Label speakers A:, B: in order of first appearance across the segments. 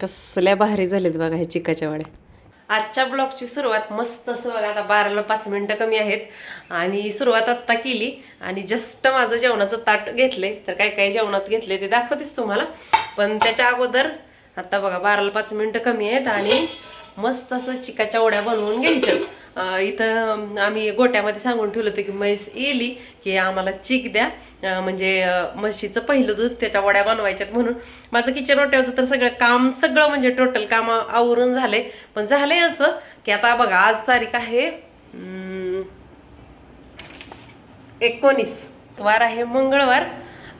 A: कसल्या भारी झालेत बघा हे चिकाच्या वड्या. आजच्या ब्लॉगची सुरुवात मस्त असं बघा आता बाराला पाच मिनटं कमी आहेत. आणि सुरुवात आत्ता केली. आणि जस्ट माझं जेवणाचं ताट घेतले तर काय काय जेवणात घेतले ते दाखवतेच तुम्हाला. पण त्याच्या अगोदर आता बघा बाराला पाच मिनटं कमी आहेत. आणि मस्त असं चिकाच्या वड्या बनवून घ्यायच्या. इथं आम्ही गोट्यामध्ये सांगून ठेवलं होतं की म्हैस येली की आम्हाला चीक द्या. म्हणजे म्हशीचं पहिलं दूध त्याच्या वड्या बनवायच्यात म्हणून. माझं किचन वाट्यावरचं तर सगळं काम सगळं म्हणजे टोटल काम आवरून झाले पण झाले असं की आता बघा आज तारीख आहे एकोणीस. वार आहे मंगळवार.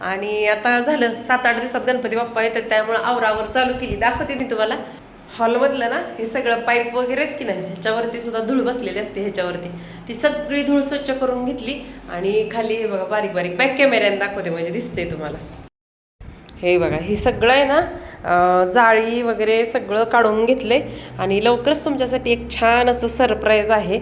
A: आणि आता झालं सात आठ दिवसात गणपती बाप्पा येतात त्यामुळे आवरावर चालू केली. दाखवते मी तुम्हाला. हॉलमधलं ना हे सगळं पाईप वगैरे आहेत की नाही ह्याच्यावरती सुद्धा धूळ बसलेली असते ह्याच्यावरती. ती सगळी धूळ स्वच्छ करून घेतली आणि खाली हे बघा बारीक बारीक बॅक कॅमेऱ्याने दाखवते म्हणजे दिसते तुम्हाला. हे बघा हे सगळं आहे ना जाळी वगैरे सगळं काढून घेतले आणि लवकरच तुमच्यासाठी एक छान असं सरप्राईज आहे.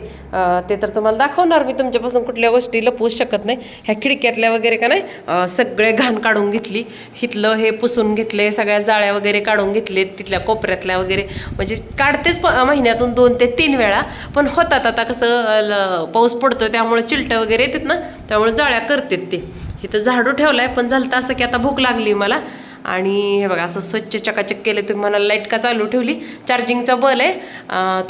A: ते तर तुम्हाला दाखवणार मी तुमच्यापासून कुठल्या गोष्टी लपवू शकत नाही. ह्या खिडक्यातल्या वगैरे का नाही सगळे घाण काढून घेतली. हिथलं हे पुसून घेतले सगळ्या जाळ्या वगैरे काढून घेतले तिथल्या कोपऱ्यातल्या वगैरे. म्हणजे काढतेच प- महिन्यातून दोन ते तीन वेळा. पण होतात आता कसं ल- पाऊस पडतो त्यामुळे चिलटं वगैरे येतात ना त्यामुळे जाळ्या करतात ते. इथं झाडू ठेवलाय पण झालं तर असं की आता भूक लागली मला. आणि हे बघा असं स्वच्छ चकाचक केलं तुम्ही मला लाइट का चालू ठेवली? चार्जिंगचा बल आहे.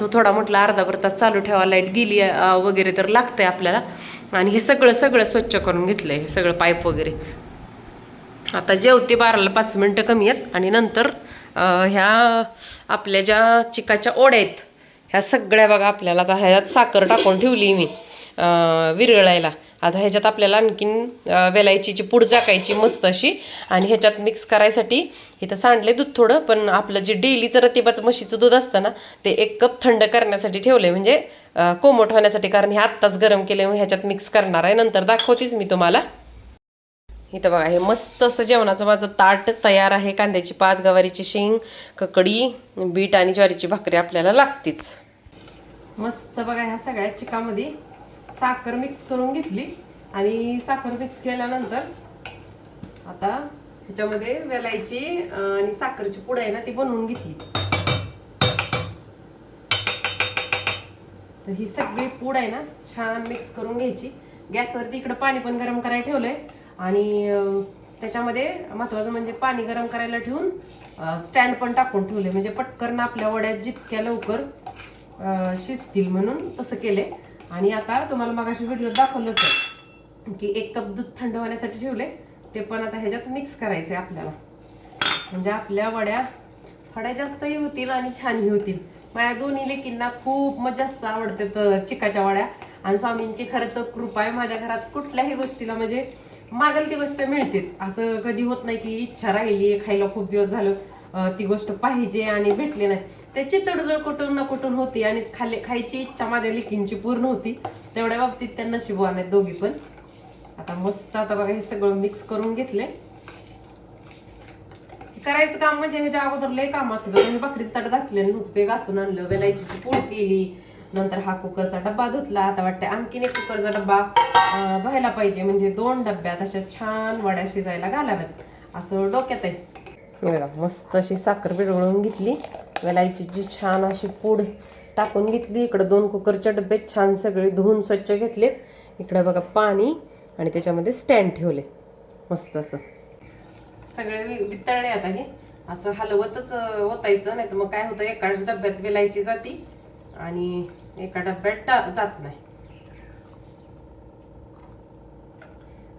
A: तो थोडा म्हटला अर्धा भर तास चालू ठेवा लाइट गेली वगैरे तर लागतं आहे आपल्याला. आणि हे सगळं सगळं स्वच्छ करून घेतलं आहे हे सगळं पाईप वगैरे. आता जेवते बाराला पाच मिनटं कमी आहेत. आणि नंतर ह्या आपल्या ज्या चिकाच्या ओढ्या आहेत ह्या सगळ्या बघा आपल्याला आता ह्याच्यात साखर टाकून ठेवली मी विरळायला विरघळायला. आता ह्याच्यात आपल्याला आणखीन वेलायचीची पूड टाकायची मस्त अशी आणि ह्याच्यात मिक्स करायसाठी इथं सांडले दूध थोडं पण आपलं जे डेलीचं रतिबाचं म्हशीचं दूध असतं ना ते एक कप थंड करण्यासाठी ठेवले म्हणजे कोमट होण्यासाठी कारण हे आत्ताच गरम केले ह्याच्यात मिक्स करणार आहे. नंतर दाखवतेच मी तुम्हाला. इथं बघा हे मस्त असं जेवणाचं माझं ताट तयार आहे. कांद्याची पात गवारीची शेंग ककडी बीट आणि ज्वारीची भाकरी आपल्याला लागतेच. मस्त बघा ह्या सगळ्या चिकामध्ये साखर मिक्स करून घेतली आणि साखर मिक्स केल्यानंतर आता ह्याच्यामध्ये वेलायची आणि साखरची पुड आहे ना ती बनवून घेतली. तर ही सगळी पूड आहे ना छान मिक्स करून घ्यायची. गॅसवरती इकडं पाणी पण गरम करायला ठेवलंय. आणि त्याच्यामध्ये महत्वाचं म्हणजे पाणी गरम करायला ठेवून स्टँड पण टाकून ठेवले म्हणजे पटकन आपल्या वड्यात जितक्या लवकर शिजतील म्हणून तसं केलंय. आणि आता तुम्हाला मगाशी व्हिडिओ दाखवलं होतं की एक कप दूध थंड होण्यासाठी ठेवले ते पण आता ह्याच्यात मिक्स करायचे आपल्याला. म्हणजे आपल्या वड्या थोड्या जास्तही होतील आणि छानही होतील. माझ्या दोन्ही लेकींना खूप मग जास्त आवडतात चिकाच्या वड्या. आणि स्वामींची खरं तर कृपा आहे माझ्या घरात कुठल्याही गोष्टीला म्हणजे मागेल ती गोष्ट मिळतेच. असं कधी होत नाही की इच्छा राहिली खायला खूप दिवस झालं ती गोष्ट पाहिजे आणि भेटली नाही. त्याची तडजोड कुठून ना कुठून होती आणि खाली खायची इच्छा माझ्या लेकींची पूर्ण होती. तेवढ्या बाबतीत त्यांना शिबवान आहेत दोघी पण. आता मस्त आता बघा हे सगळं मिक्स करून घेतले करायचं काम म्हणजे ह्याच्या अगोदर लय काम असतं म्हणजे बकरीचं ताट घासले नव्हतं. ते घासून आणलं वेलायची पूड केली नंतर हा कुकरचा डब्बा धुतला. आता वाटतं आणखीन एक कुकरचा डब्बा व्हायला पाहिजे. म्हणजे दोन डब्यात अशा छान वड्या शिजायला घालाव्यात. असं डोक्यात आहे. मस्त अशी साखर बिरवळून घेतली. वेलायचीची छान अशी पूड टाकून घेतली. इकडं दोन कुकरच्या डब्यात छान सगळे धुवून स्वच्छ घेतलेत. इकडं बघा पाणी आणि त्याच्यामध्ये स्टँड ठेवले. मस्त असं. सगळे वि- वितळले आता हे. असं हलवतच ओतायचं. नाही तर मग काय होतं एकाच डब्यात वेलायची जाती आणि एका डब्यात टा- जात नाही.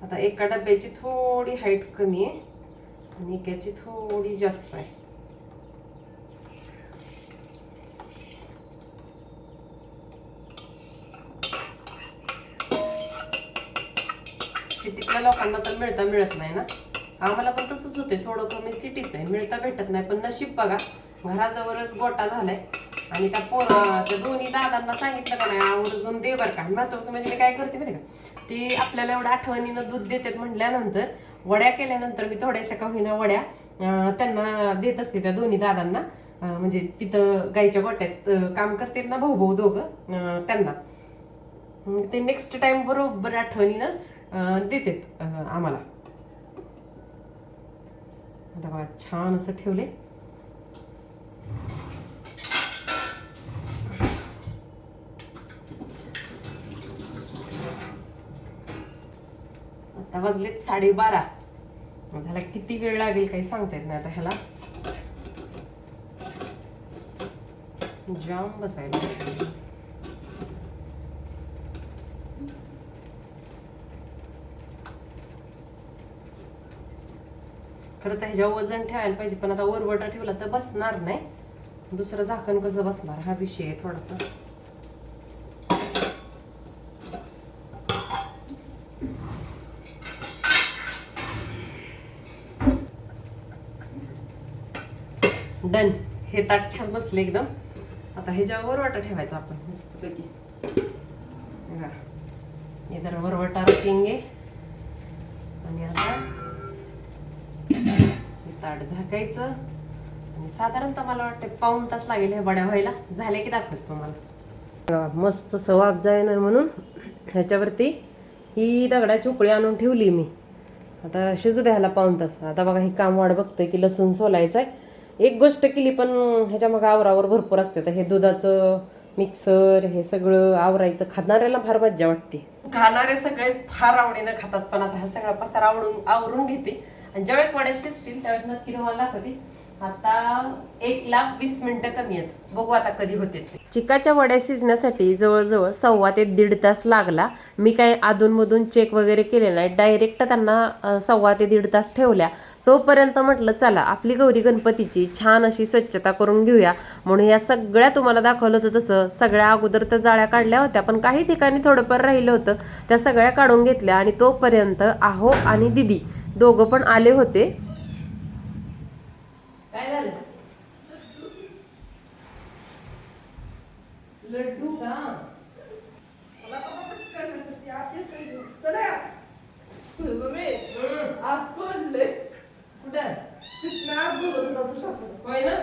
A: आता एका डब्याची थोडी हाईट कमी आहे आणि एकाची थोडी जास्त आहे. म्हणजे सिटीतल्या लोकांना तर मिळता मिळत नाही ना. आम्हाला पण तसंच होते थोडं कमी सिटीच आहे मिळता भेटत नाही. पण नशीब बघा घराजवळच गोटा झालाय. आणि त्या पोर त्या दोन्ही दादांना सांगितलं का नाही आवर्जून दे बरं का. महत्वाचं म्हणजे मी काय करते बरं का? ते आपल्याला एवढं आठवणीनं दूध देतात म्हटल्यानंतर वड्या केल्यानंतर मी थोड्याशा का होईना वड्या त्यांना देत असते त्या दोन्ही दादांना. म्हणजे तिथं गाईच्या गोट्यात काम करतात ना भाऊ भाऊ दोघं त्यांना. ते नेक्स्ट टाइम बरोबर आठवणीनं देतात आम्हाला. आता बघा छान असं ठेवले. आता वाजलेत साडेबारा. ह्याला किती वेळ लागेल काही सांगता येत नाही आता ह्याला. जाम बसायला. खरं तर ह्याच्यावर वजन ठेवायला पाहिजे पण आता ओरवटा ठेवला तर बसणार नाही. दुसरं झाकण कसं बसणार? हा विषय आहे थोडासा. डन हे ताट छान बसले एकदम. आता ह्याच्यावर वरवटा ठेवायचा आपण मस्तपैकी. बघा. हे जरा वरवटा रखेंगे आणि आता ताट झाकायचं. आणि साधारणतः मला वाटतं पाऊन तास लागेल हे बड्या व्हायला. झाले की दाखवत तुम्हाला. मस्त सवाब जायणार म्हणून ह्याच्यावरती ही दगडाची उकळी आणून ठेवली मी. आता शिजू द्यायला पाऊन तास. आता बघा ही काम वाढ बघतोय की लसूण सोलायचं आहे एक गोष्ट केली पण ह्याच्या मग आवरावर भरपूर असते. तर हे दुधाचं मिक्सर हे सगळं आवरायचं. खाणाऱ्याला फार मज्जा वाटते. खाणारे सगळेच फार आवडीनं खातात. पण आता हा सगळा पसार आवडून आवरून घेते. आणि ज्यावेळेस वड्या शिजतील त्यावेळेस नक्की तुम्हाला दाखवते. आता एक लाख वीस मिनिटं कमी आहेत. बघू आता कधी होते चिकाच्या वड्या शिजण्यासाठी जवळजवळ सव्वा ते दीड तास लागला. मी काय अधूनमधून चेक वगैरे केले नाही. डायरेक्ट त्यांना सव्वा ते दीड तास ठेवल्या. तोपर्यंत म्हटलं चला आपली गौरी गणपतीची छान अशी स्वच्छता करून घेऊया. म्हणून या सगळ्या तुम्हाला दाखवलं होतं तसं. सगळ्या अगोदर तर जाळ्या काढल्या होत्या पण काही ठिकाणी थोडंफार राहिलं होतं. त्या सगळ्या काढून घेतल्या आणि तोपर्यंत आहो आणि दिदी. दोघं पण आले होते. काय झालं? लड्डू का? कुठं होय ना?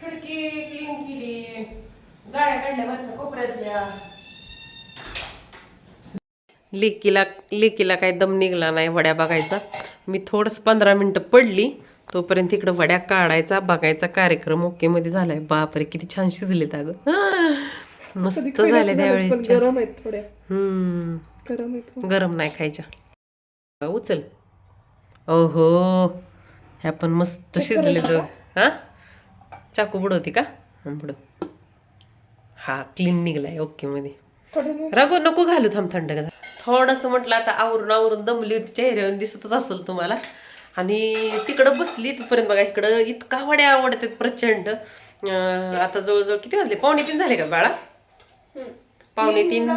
A: खिडकी क्लीन केली. जाळ्या काढल्या वरच्या कोपऱ्यातल्या. लेकीला लेकीला काही दम निघला नाही वड्या बघायचा. मी थोडस पंधरा मिनिटं पडली तोपर्यंत इकडं वड्या काढायचा बघायचा कार्यक्रम ओके मध्ये झालाय. बापरे किती छान शिजलेत अगं. मस्त झाले त्यावेळेस
B: गरम
A: हम्म.
B: गरम
A: नाही खायच्या. उचल. ओहो ह्या पण मस्त शिजले तो हा? चाकू बुडवते का? बुडव. हा क्लीन निघलाय ओके रागो नको घालू थांब थंड थोडस म्हटलं आता आवरून आवरून दमली होती चेहऱ्यावर दिसतच असेल तुम्हाला. आणि तिकडं बसली तिथपर्यंत बघा इकडं इतका वड्या आवडतात प्रचंड. आता जवळजवळ किती वाजले? पावणे तीन झाले का बाळा? पावणे तीन.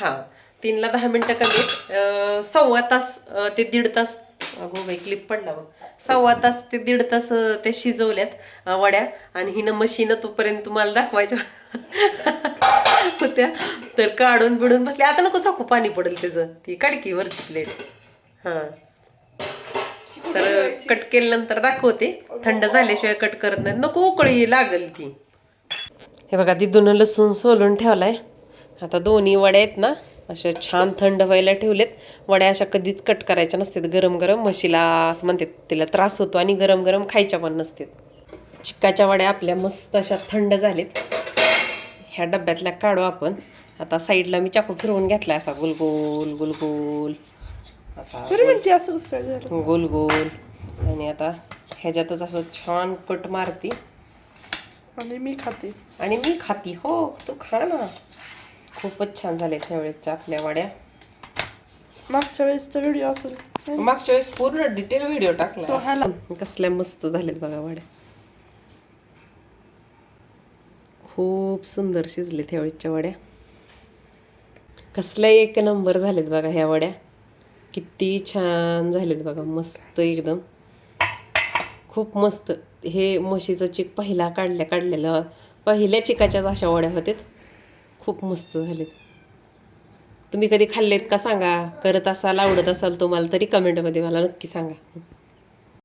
A: हा तीनला दहा मिनिटं कमी सव्वा तास ते दीड तास अगो बाई क्लिप पडला बघ सव्वा तास ते दीड तास ते शिजवल्यात वड्या. आणि हिनं मशीन तोपर्यंत तुम्हाला दाखवायच्या होत्या. तर काढून बिडून बसले. आता नको चाकू पाणी पडेल त्याचं. ती काडकी वरची प्लेट हां. तर कट केल्यानंतर दाखवते. थंड झाल्याशिवाय कट करत नाही. नको उकळी लागल ती. हे बघा दिदून लसूण सोलून ठेवलाय. आता दोन्ही वड्या आहेत ना अशा छान थंड व्हायला ठेवलेत. वड्या अशा कधीच कट करायच्या नसतात. गरम गरम म्हशीला असं म्हणतात. तिला त्रास होतो आणि गरम गरम खायच्या पण नसतात. चिक्काच्या वड्या आपल्या मस्त अशा थंड झालेत. ह्या डब्यातल्या काढू आपण. आता साईडला मी चाकू फिरवून घेतलाय असा. गोल गोल गोल गोल. असा
B: बरं म्हणते असं
A: गोल गोल. आणि आता ह्याच्यातच असं छान कट मारती.
B: आणि मी खाते.
A: आणि मी खाती. हो तू खा ना. खूपच छान झाले त्यावेळेसच्या आपल्या वड्या.
B: मागच्या वेळेसचा व्हिडिओ असेल.
A: मागच्या वेळेस पूर्ण डिटेल व्हिडिओ
B: तो
A: टाकला. कसल्या मस्त झालेत बघा वड्या. खूप सुंदर शिजले त्यावेळेसच्या वड्या. कसल्या एक नंबर झालेत बघा ह्या वड्या. किती छान झालेत बघा मस्त एकदम. खूप मस्त. हे म्हशीचं चिक पहिला काढल्या काढलेला पहिल्या चिकाच्याच अशा वड्या होत्यात. खूप मस्त झालेत. तुम्ही कधी खाल्लेत का सांगा? करत असाल आवडत असाल तुम्हाला तरी कमेंटमध्ये मला नक्की सांगा.